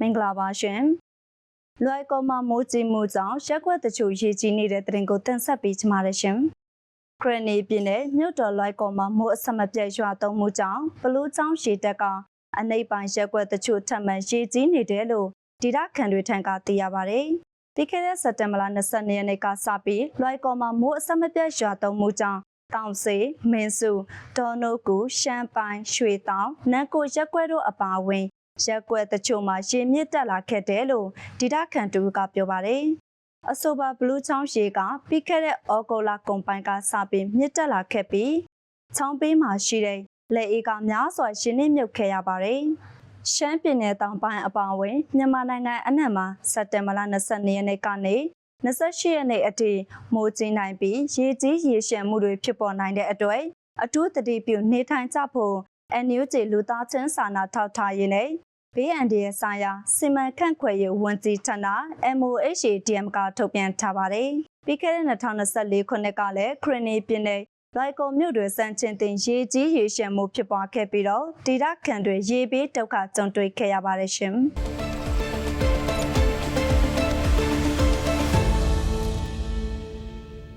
မင်္ဂလာပါရှင်။လွိုက်ကောမှာမိုးကြီးမှုကြောင့်ရက်ကွက်တချို့ရေကြီးနေတဲ့တဲ့ရင်ကိုတင်ဆက်ပေးချင်ပါတယ်ရှင်။ခရနီပြည်နယ်မြို့တော်လွိုက်ကောမှာမိုးအဆက်မပြတ်ရွာသွန်းမှုကြောင့်ဘလူးချောင်းရှည်တက်ကအနိပ်ပိုင်းရက်ကွက်တချို့ထပ်မံရေကြီးနေတယ်လို့ဒေတာခန်တွေထံကသိရပါတယ်။ပြီးခဲ့တဲ့စက်တင်ဘာလ22ရက်နေ့ကစပြီးလွိုက်ကောမှာမိုးအဆက်မပြတ်ရွာသွန်းမှုကြောင့်တောင်စေမင်းစုဒေါ်နိုကူရှမ်းပိုင်းရွှေတောင်နန်းကိုရက်ကွက်တို့အပါအဝင် ရက်ကွက်တချို့မှာရေမြင့်တက်လာခဲ့တယ်လို့ဒေတာခန်တူကပြောပါတယ်။အဆိုပါဘလူးချောင်းရေကပြီးခဲ့တဲ့ဩဂုတ်လကုန်ပိုင်းကစပြီးမြင့်တက်လာခဲ့ပြီးချောင်းပေးမှာရှိတဲ့လက်အေးကများစွာရှင်နှိမ့်မြုပ်ခဲ့ရပါတယ်။ရှမ်းပြည်နယ်တောင်ပိုင်းအပါအဝင်မြန်မာနိုင်ငံအနှံ့မှာစက်တင်ဘာလ22ရက်နေ့ကနေ28ရက်နေ့အထိမိုးကြီးနိုင်ပြီးရေကြီးရေရှမ်းမှုတွေဖြစ်ပေါ်နိုင်တဲ့အတွက်အထူးသတိပြုနေထိုင်ကြဖို့ NUG လူသားချင်းစာနာထောက်ထားရေးနဲ့ဘေးအန္တရာယ်ဆိုင်ရာစီမံခန့်ခွဲရေးဝန်ကြီးဌာန MOHADM ကထုတ်ပြန်ထားပါတယ်။ပြီးခဲ့တဲ့2024ခုနှစ်ကလည်းခရနီပြည်နယ်လိုက်ကောမြို့တွင်စံချင်းတင်ရေကြီးရေရှမ်းမှုဖြစ်ပွားခဲ့ပြီးတော့ဒေတာခန်တွေရေဘေးဒုက္ခကြုံတွေ့ခဲ့ရပါတယ်ရှင်။